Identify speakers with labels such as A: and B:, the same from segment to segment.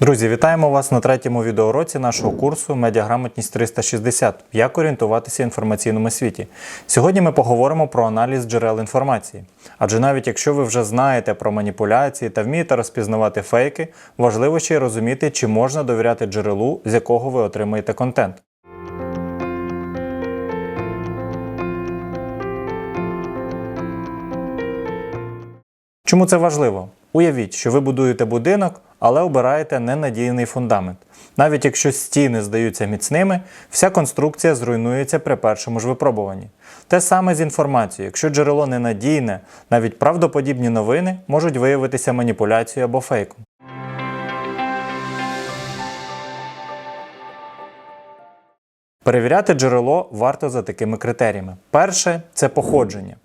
A: Друзі, вітаємо вас на третьому відеоуроці нашого курсу Медіаграмотність 360. Як орієнтуватися в інформаційному світі. Сьогодні ми поговоримо про аналіз джерел інформації. Адже навіть якщо ви вже знаєте про маніпуляції та вмієте розпізнавати фейки, важливо ще й розуміти, чи можна довіряти джерелу, з якого ви отримаєте контент. Чому це важливо? Уявіть, що ви будуєте будинок, але обираєте ненадійний фундамент. Навіть якщо стіни здаються міцними, вся конструкція зруйнується при першому ж випробуванні. Те саме з інформацією. Якщо джерело ненадійне, навіть правдоподібні новини можуть виявитися маніпуляцією або фейком. Перевіряти джерело варто за такими критеріями. Перше це походження.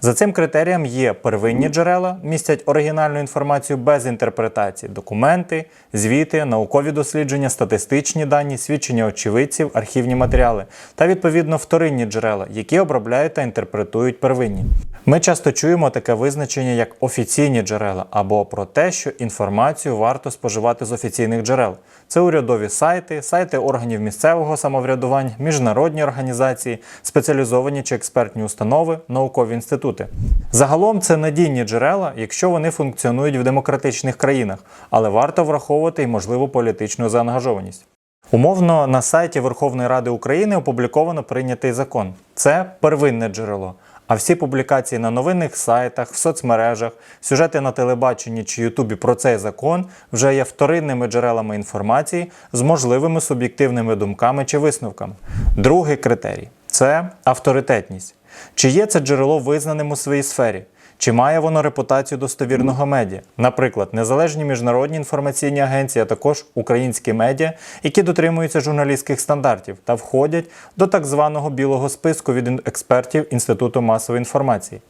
A: За цим критерієм є первинні джерела, містять оригінальну інформацію без інтерпретації, документи, звіти, наукові дослідження, статистичні дані, свідчення очевидців, архівні матеріали та відповідно вторинні джерела, які обробляють та інтерпретують первинні. Ми часто чуємо таке визначення як офіційні джерела або про те, що інформацію варто споживати з офіційних джерел. Це урядові сайти, сайти органів місцевого самоврядування, міжнародні організації, спеціалізовані чи експертні установи, наукові інститути. Загалом це надійні джерела, якщо вони функціонують в демократичних країнах, але варто враховувати й можливу політичну заангажованість. Умовно на сайті Верховної Ради України опубліковано прийнятий закон. Це первинне джерело. А всі публікації на новинних сайтах, в соцмережах, сюжети на телебаченні чи Ютубі про цей закон вже є вторинними джерелами інформації з можливими суб'єктивними думками чи висновками. Другий критерій це авторитетність. Чи є це джерело визнаним у своїй сфері? Чи має воно репутацію достовірного медіа? Наприклад, незалежні міжнародні інформаційні агенції, а також українські медіа, які дотримуються журналістських стандартів та входять до так званого білого списку від експертів Інституту масової інформації.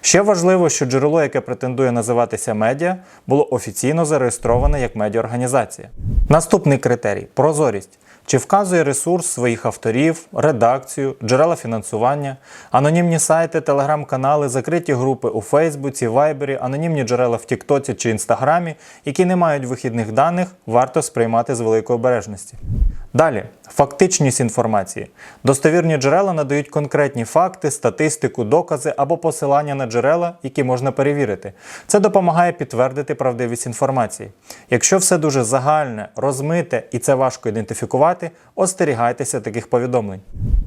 A: Ще важливо, що джерело, яке претендує називатися медіа, було офіційно зареєстроване як медіаорганізація. Наступний критерій прозорість. Чи вказує ресурс своїх авторів, редакцію, джерела фінансування, анонімні сайти, телеграм-канали, закриті групи у Фейсбуці, Вайбері, анонімні джерела в Тіктоці чи Інстаграмі, які не мають вихідних даних, варто сприймати з великої обережності. Далі, фактичність інформації. Достовірні джерела надають конкретні факти, статистику, докази або посилання на джерела, які можна перевірити. Це допомагає підтвердити правдивість інформації. Якщо все дуже загальне, розмите і це важко ідентифікувати, остерігайтеся таких повідомлень.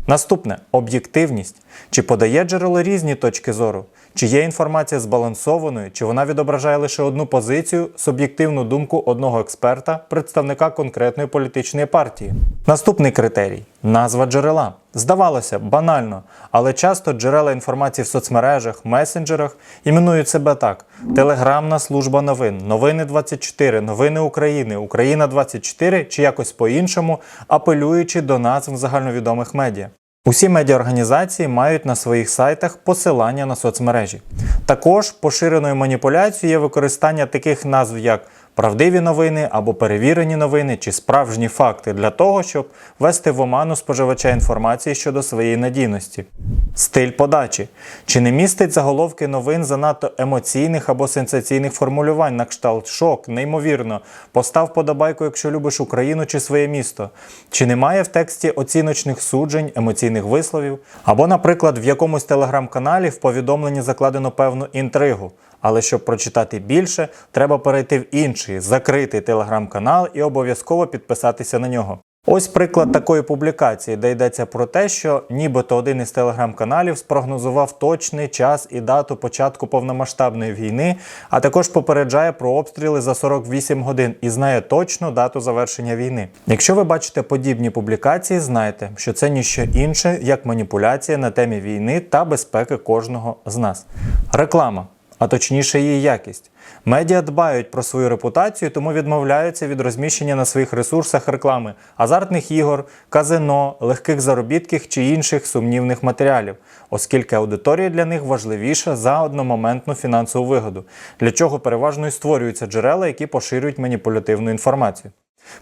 A: Наступне об'єктивність. Чи подає джерело різні точки зору? Чи є інформація збалансованою, чи вона відображає лише одну позицію, суб'єктивну думку одного експерта, представника конкретної політичної партії? Наступний критерій назва джерела. Здавалося, банально, але часто джерела інформації в соцмережах, месенджерах іменують себе так: Телеграмна служба новин, Новини 24, Новини України, Україна 24 чи якось по-іншому, апелюючи до назв загальновідомих медіа. Усі медіаорганізації мають на своїх сайтах посилання на соцмережі. Також поширеною маніпуляцією є використання таких назв, як правдиві новини або перевірені новини чи справжні факти для того, щоб ввести в оману споживача інформації щодо своєї надійності. Стиль подачі. Чи не містить заголовки новин занадто емоційних або сенсаційних формулювань на кшталт шок, неймовірно, постав подобайку, якщо любиш Україну чи своє місто. Чи немає в тексті оціночних суджень, емоційних висловів? Або, наприклад, в якомусь телеграм-каналі в повідомленні закладено певну інтригу. Але щоб прочитати більше, треба перейти в інший закритий телеграм-канал і обов'язково підписатися на нього. Ось приклад такої публікації, де йдеться про те, що нібито один із телеграм-каналів спрогнозував точний час і дату початку повномасштабної війни, а також попереджає про обстріли за 48 годин і знає точну дату завершення війни. Якщо ви бачите подібні публікації, знайте, що це ніщо інше, як маніпуляція на темі війни та безпеки кожного з нас. Реклама а точніше її якість. Медіа дбають про свою репутацію, тому відмовляються від розміщення на своїх ресурсах реклами, азартних ігор, казино, легких заробітків чи інших сумнівних матеріалів, оскільки аудиторія для них важливіша за одномоментну фінансову вигоду, для чого переважно і створюються джерела, які поширюють маніпулятивну інформацію.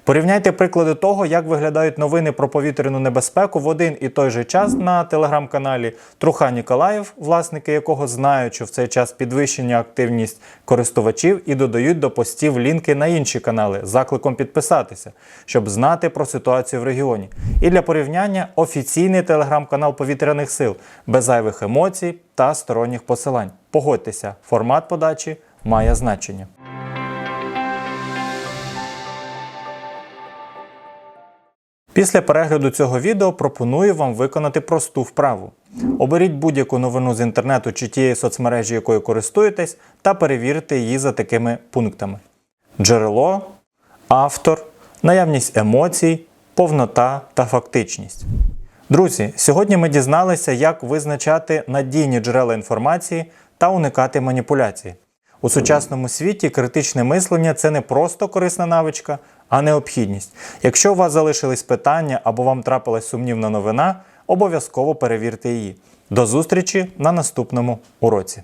A: Порівняйте приклади того, як виглядають новини про повітряну небезпеку в один і той же час на телеграм-каналі Труха Ніколаєв, власники якого знають, що в цей час підвищення активність користувачів і додають до постів лінки на інші канали з закликом підписатися, щоб знати про ситуацію в регіоні. І для порівняння офіційний телеграм-канал повітряних сил без зайвих емоцій та сторонніх посилань. Погодьтеся, формат подачі має значення. Після перегляду цього відео пропоную вам виконати просту вправу. Оберіть будь-яку новину з інтернету чи тієї соцмережі, якою користуєтесь, та перевірте її за такими пунктами: джерело, автор, наявність емоцій, повнота та фактичність. Друзі, сьогодні ми дізналися, як визначати надійні джерела інформації та уникати маніпуляцій. У сучасному світі критичне мислення це не просто корисна навичка, а необхідність. Якщо у вас залишились питання або вам трапилась сумнівна новина, обов'язково перевірте її. До зустрічі на наступному уроці.